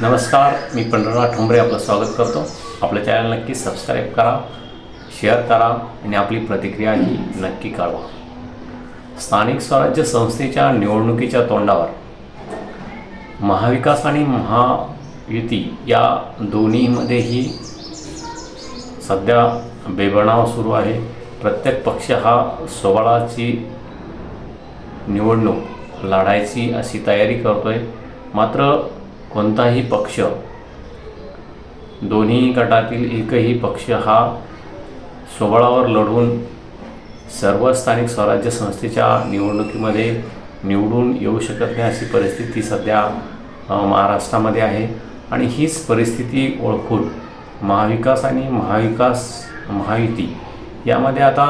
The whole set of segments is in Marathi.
नमस्कार मी पंढरनाथ ठोंबरे आपलं स्वागत करतो. आपलं चॅनल नक्की सबस्क्राईब करा शेअर करा आणि आपली प्रतिक्रिया ही नक्की कळवा. स्थानिक स्वराज्य संस्थेच्या निवडणुकीच्या तोंडावर महाविकास आणि महायुती या दोन्हीमध्येही सध्या बेबणाव सुरू आहे. प्रत्येक पक्ष हा सोबळाची निवडणूक लढायची अशी तयारी करतोय. मात्र कोणताही पक्ष दोन्ही गटातील एकही पक्ष हा सोबळावर लढून सर्व स्थानिक स्वराज्य संस्थेच्या निवडणुकीमध्ये निवडून येऊ शकत नाही अशी परिस्थिती सध्या महाराष्ट्रामध्ये आहे. आणि हीच परिस्थिती ओळखून महाविकास आणि महाविकास महायुती यामध्ये आता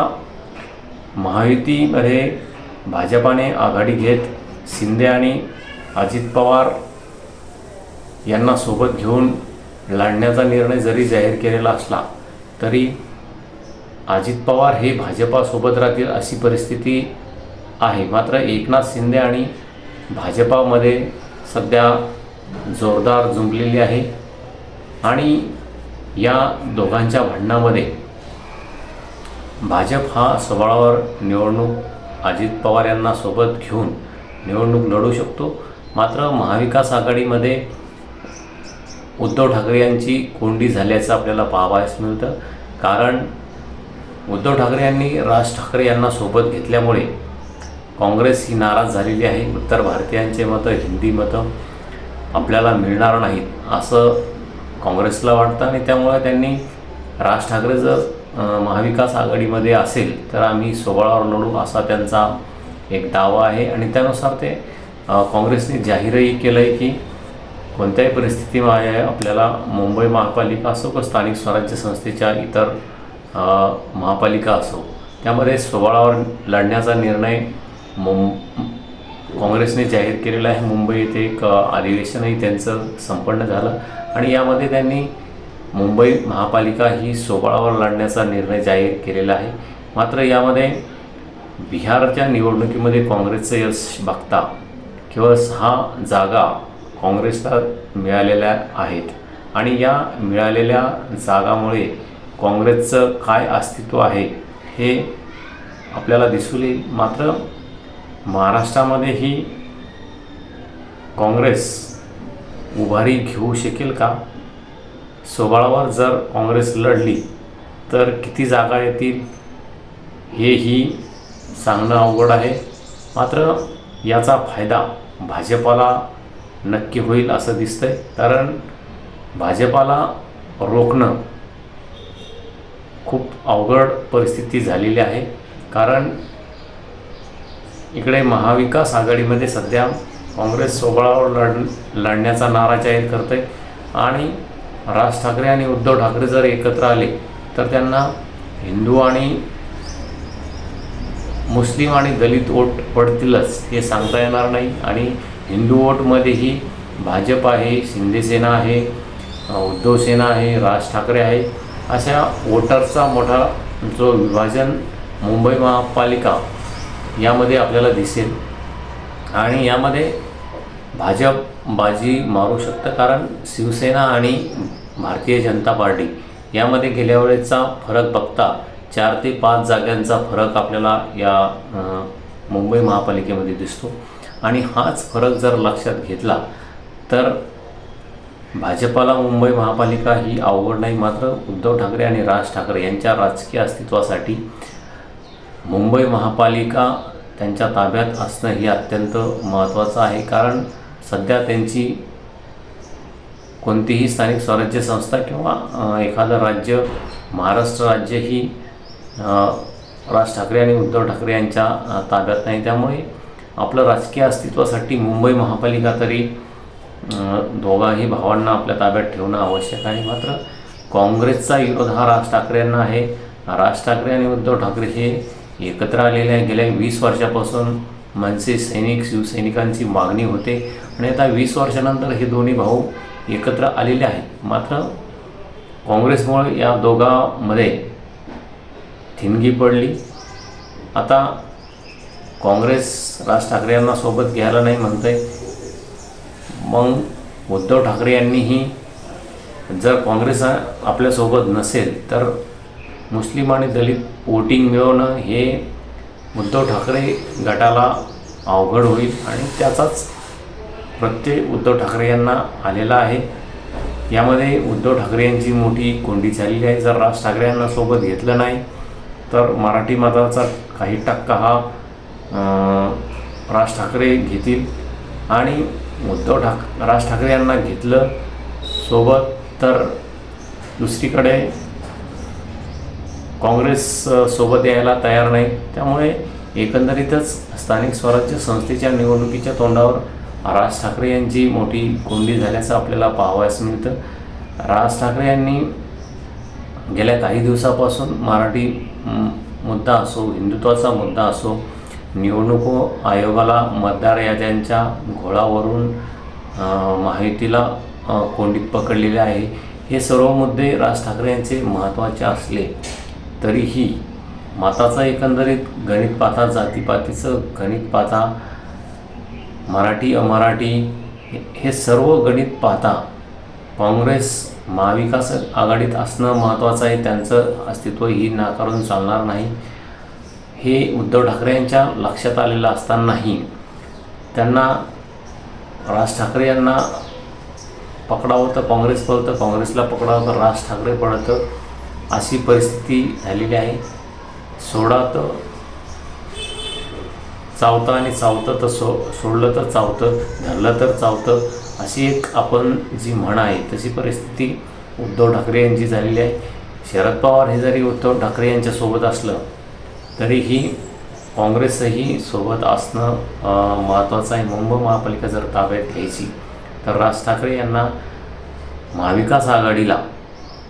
महायुतीमध्ये भाजपाने आघाडी घेत शिंदे आणि अजित पवार यांना सोबत घेऊन लढण्याचा निर्णय जरी जाहीर केलेला असला तरी अजित पवार हे भाजपासोबत राहतील अशी परिस्थिती आहे. मात्र एकनाथ शिंदे आणि भाजपामध्ये सध्या जोरदार जुंपलेली आहे. आणि या दोघांच्या भांडणामध्ये भाजप हा सवाळावर निवडणूक अजित पवार यांना सोबत घेऊन निवडणूक लढू शकतो. मात्र महाविकास आघाडीमध्ये उद्धव ठाकरे यांची कोंडी झाल्याचं आपल्याला पाहावयास मिळतं. कारण उद्धव ठाकरे यांनी राज ठाकरे यांना सोबत घेतल्यामुळे काँग्रेस ही नाराज झालेली आहे. उत्तर भारतीयांचे मतं हिंदी मतं आपल्याला मिळणार नाहीत असं काँग्रेसला वाटतं. आणि त्यामुळे त्यांनी राज ठाकरे जर महाविकास आघाडीमध्ये असेल तर आम्ही सोबळावर लढू असा त्यांचा एक दावा आहे. आणि त्यानुसार ते काँग्रेसने जाहीरही केलं आहे की कोणत्याही परिस्थितीमध्ये आपल्याला मुंबई महापालिका असो किंवा स्थानिक स्वराज्य संस्थेच्या इतर महापालिका असो त्यामध्ये सोबळावर लढण्याचा निर्णय मुं काँग्रेसने जाहीर केलेला आहे. मुंबई येथे एक अधिवेशनही त्यांचं संपन्न झालं आणि यामध्ये त्यांनी मुंबई महापालिका ही सोबळावर लढण्याचा निर्णय जाहीर केलेला आहे. मात्र यामध्ये बिहारच्या निवडणुकीमध्ये काँग्रेसचं यश बघता केवळ सहा जागा काँग्रेसला मिळालेल्या आहेत. आणि या मिळालेल्या जागामुळे काँग्रेसचं काय अस्तित्व आहे हे आपल्याला दिसून येईल मात्र महाराष्ट्रामध्येही काँग्रेस उभारी घेऊ शकेल का? सोबाळावर जर काँग्रेस लढली तर किती जागा येतील हेही सांगणं अवघड आहे. मात्र याचा फायदा भाजपाला नक्की होईल असं दिसतंय. कारण भाजपाला रोखणं खूप अवघड परिस्थिती झालेली आहे. कारण इकडे महाविकास आघाडीमध्ये सध्या काँग्रेस सोबळावर लढ लढण्याचा नारा जाहीर करते आणि राज ठाकरे आणि उद्धव ठाकरे जर एकत्र आले तर त्यांना हिंदू आणि मुस्लिम आणि दलित वोट पडतीलच हे सांगता येणार नाही. आणि हिंदू वोटमध्येही भाजप आहे शिंदेसेना आहे उद्धव सेना आहे राज ठाकरे आहे अशा वोटरचा मोठा जो विभाजन मुंबई महापालिका यामध्ये आपल्याला दिसेल. आणि यामध्ये भाजप बाजी मारू शकतं कारण शिवसेना आणि भारतीय जनता पार्टी यामध्ये गेल्या वेळेचा फरक बघता चार ते पाच जागांचा फरक आपल्याला या मुंबई महापालिकेमध्ये दिसतो. आणि हाच फरक जर लक्षात घेतला तर भाजपाला मुंबई महापालिका ही अवघड नाही. मात्र उद्धव ठाकरे आणि राज ठाकरे यांच्या राजकीय अस्तित्वासाठी मुंबई महापालिका त्यांच्या ताब्यात असणं हे अत्यंत महत्त्वाचं आहे. कारण सध्या त्यांची कोणतीही स्थानिक स्वराज्य संस्था किंवा एखादं राज्य महाराष्ट्र राज्य ही राज ठाकरे आणि उद्धव ठाकरे यांच्या ताब्यात नाही. त्यामुळे आपलं राजकीय अस्तित्वासाठी मुंबई महापालिका तरी दोघाही भावांना आपल्या ताब्यात ठेवणं आवश्यक आहे. मात्र काँग्रेसचा विरोध हा राज ठाकरेंना आहे. राज ठाकरे आणि उद्धव ठाकरे हे एकत्र आलेले आहे. गेल्या वीस वर्षापासून मनसे सैनिक शिवसैनिकांची मागणी होते आणि आता वीस वर्षानंतर हे दोन्ही भाऊ एकत्र आलेले आहेत. मात्र काँग्रेसमुळे या दोघांमध्ये थिणगी पडली. आता काँग्रेस राज ठाकरे यांना सोबत घ्यायला नाही म्हणतंय. मग उद्धव ठाकरे यांनीही जर काँग्रेस आपल्यासोबत नसेल तर मुस्लिम आणि दलित वोटिंग मिळवणं हे उद्धव ठाकरे गटाला अवघड होईल आणि त्याचाच प्रत्यय उद्धव ठाकरे यांना आलेला आहे. यामध्ये उद्धव ठाकरे यांची मोठी कोंडी झालेली आहे. जर राज ठाकरे यांना सोबत घेतलं नाही तर मराठी मताचा काही टक्का हा राज ठाकरे घेतील आणि उद्धव ठाक राज ठाकरे यांना घेतलं सोबत तर दुसरीकडे काँग्रेस सोबत यायला तयार नाही त्यामुळे एकंदरीतच स्थानिक स्वराज्य संस्थेच्या निवडणुकीच्या तोंडावर राज ठाकरे यांची मोठी कोंडी झाल्याचं आपल्याला पाहावयास मिळतं. राज ठाकरे यांनी गेल्या काही दिवसापासून मराठी मुद्दा असो हिंदुत्वाचा मुद्दा असो निवडणूक आयोगाला मतदार याद्यांच्या घोळावरून माहितीला कोंडीत पकडलेले आहे. हे सर्व मुद्दे राज ठाकरे यांचे महत्त्वाचे असले तरीही माताचा एकंदरीत गणित पाहता जातीपातीचं गणित पाहता मराठी अमराठी हे- सर्व गणित पाहता काँग्रेस महाविकास आघाडीत असणं महत्त्वाचं आहे. त्यांचं अस्तित्व ही नाकारून चालणार नाही. हे उद्धव ठाकरे यांच्या लक्षात आलेलं असतानाही त्यांना राज ठाकरे यांना पकडावं तर काँग्रेस पडतं काँग्रेसला पकडावं तर राज ठाकरे पडतं अशी परिस्थिती झालेली आहे. सोडा तर चावतं आणि चावतं तर सो सोडलं तर चावतं धरलं तर चावतं अशी एक आपण जी म्हण आहे तशी परिस्थिती उद्धव ठाकरे यांची झालेली आहे. शरद पवार हे जरी उद्धव ठाकरे यांच्यासोबत असलं तरीही काँग्रेसही सोबत असणं महत्त्वाचं आहे. मुंबई महापालिका जर ताब्यात घ्यायची तर राज ठाकरे यांना महाविकास आघाडीला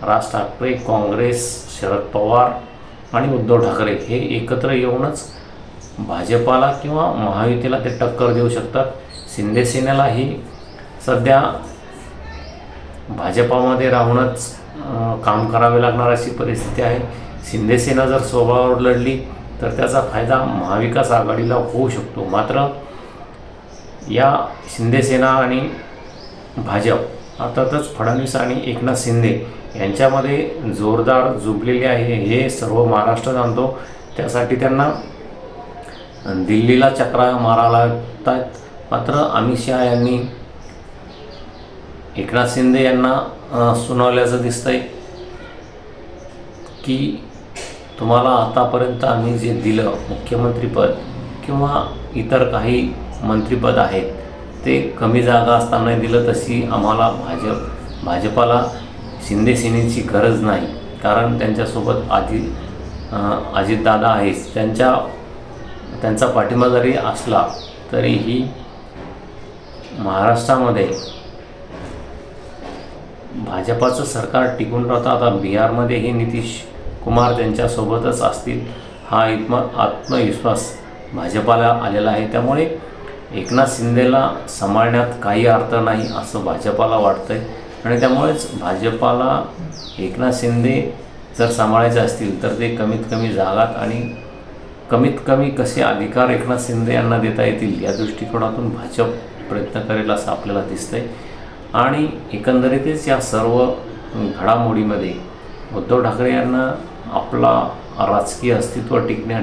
राज ठाकरे काँग्रेस शरद पवार आणि उद्धव ठाकरे हे एकत्र येऊनच भाजपाला किंवा महायुतीला ते टक्कर देऊ शकतात. शिंदे सेनेलाही सध्या भाजपामध्ये राहूनच काम करावे लागणार अशी परिस्थिती आहे. शिंदेसेना जर स्वभावावर लढली तर त्याचा फायदा महाविकास आघाडीला होऊ शकतो. मात्र या शिंदेसेना आणि भाजप अर्थातच फडणवीस आणि एकनाथ शिंदे यांच्यामध्ये जोरदार जुबलेले आहे हे सर्व महाराष्ट्र जाणतो. त्यासाठी त्यांना दिल्लीला चक्रा मारा लागतात मात्र अमित शहा यांनी एकनाथ शिंदे यांना सुनावल्याचं दिसतंय की तुम्हाला आतापर्यंत आम्ही जे दिलं मुख्यमंत्रीपद किंवा इतर काही मंत्रीपद आहेत ते कमी जागा असताना दिलं तशी आम्हाला भाजप भाजपाला शिंदे सेनेची गरज नाही. कारण त्यांच्यासोबत आधी अजितदादा आहेच त्यांच्या त्यांचा पाठिंबा जरी असला तरीही महाराष्ट्रामध्ये भाजपाचं सरकार टिकून राहतं. आता बिहारमध्येही नितीश कुमार त्यांच्यासोबतच असतील हा आत्म आत्मविश्वास भाजपाला आलेला आहे. त्यामुळे एकनाथ शिंदेला सांभाळण्यात काही अर्थ नाही असं भाजपाला वाटतं आहे आणि त्यामुळेच भाजपाला एकनाथ शिंदे जर सांभाळायचे असतील तर ते कमीत कमी जागात आणि कमीत कमी कसे अधिकार एकनाथ शिंदे यांना देता येतील या दृष्टिकोनातून भाजप प्रयत्न करेल असं आपल्याला दिसतंय. आणि एकंदरीतच या सर्व घडामोडीमध्ये उद्धव ठाकरे यांना आपला राजकीय अस्तित्व टिकण्या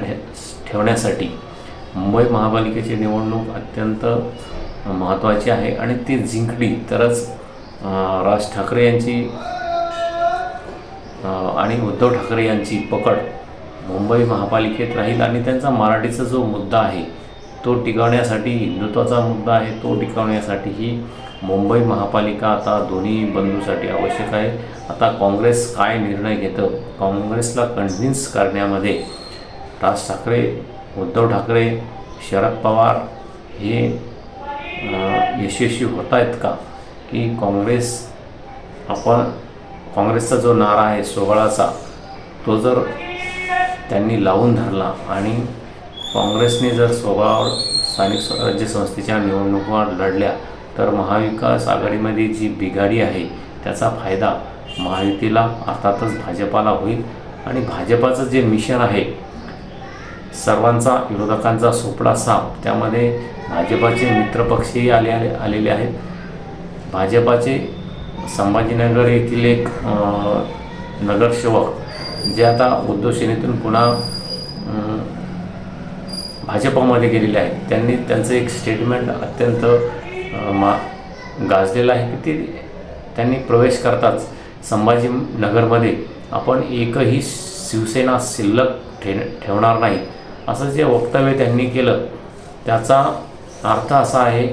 ठेवण्यासाठी मुंबई महापालिकेची निवडणूक अत्यंत महत्त्वाची आहे आणि ती जिंकली तरच राज ठाकरे यांची आणि उद्धव ठाकरे यांची पकड मुंबई महापालिकेत राहील आणि त्यांचा मराठीचा जो मुद्दा आहे तो टिकवण्यासाठी हिंदुत्वाचा मुद्दा आहे तो टिकवण्यासाठीही मुंबई महापालिका आता दोन्ही बंधूसाठी आवश्यक आहे. आता काँग्रेस काय निर्णय घेतं? काँग्रेसला कन्व्हिन्स करण्यामध्ये राज ठाकरे उद्धव ठाकरे शरद पवार हे यशस्वी होत आहेत का? की काँग्रेस आपण काँग्रेसचा जो नारा आहे सोहळाचा तो जर त्यांनी लावून धरला आणि काँग्रेसने जर स्वभाव स्थानिक स्वराज्य संस्थेच्या निवडणुका लढल्या तर महाविकास आघाडीमध्ये जी बिघाडी आहे त्याचा फायदा महायुतीला अर्थातच भाजपाला होईल. आणि भाजपाचं जे मिशन आहे सर्वांचा विरोधकांचा सोपडा साप त्यामध्ये भाजपाचे मित्रपक्षही आले आले आलेले आहेत. भाजपाचे संभाजीनगर येथील एक नगरसेवक जे आता उद्धव पुन्हा भाजपामध्ये गेलेले आहेत. त्यांनी त्यांचं एक स्टेटमेंट अत्यंत मा गाजलेलं आहे की ते त्यांनी प्रवेश करताच संभाजीनगरमध्ये आपण एकही शिवसेना शिल्लक ठे ठेवणार नाही असं जे वक्तव्य त्यांनी केलं त्याचा अर्थ असा आहे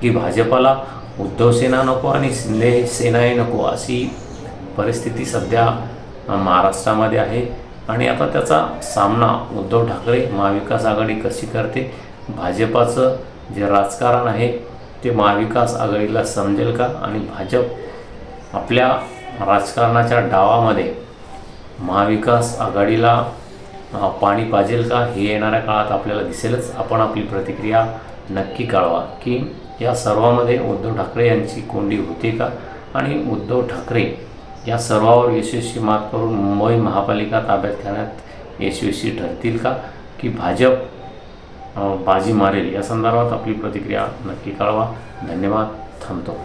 की भाजपाला उद्धव सेना नको आणि शिंदे सेनाही नको अशी परिस्थिती सध्या महाराष्ट्रामध्ये आहे. आणि आता त्याचा सामना उद्धव ठाकरे महाविकास आघाडी कशी करते? भाजपाचं जे राजकारण आहे ते महाविकास आघाडीला समजेल का? आणि भाजप आपल्या राजकारणाच्या डावामध्ये महाविकास आघाडीला पाणी पाजेल का? हे येणाऱ्या काळात आपल्याला दिसेलच. आपण आपली प्रतिक्रिया नक्की कळवा. की या सर्वामध्ये उद्धव ठाकरे यांची कोंडी होते का? आणि उद्धव ठाकरे या सर्वावर यशस्वी मात करून मुंबई महापालिका ताब्यात घेण्यात यशस्वी ठरतील का? की भाजप बाजी मारेल? या संदर्भात आपली प्रतिक्रिया नक्की कळवा. धन्यवाद. थांबतो.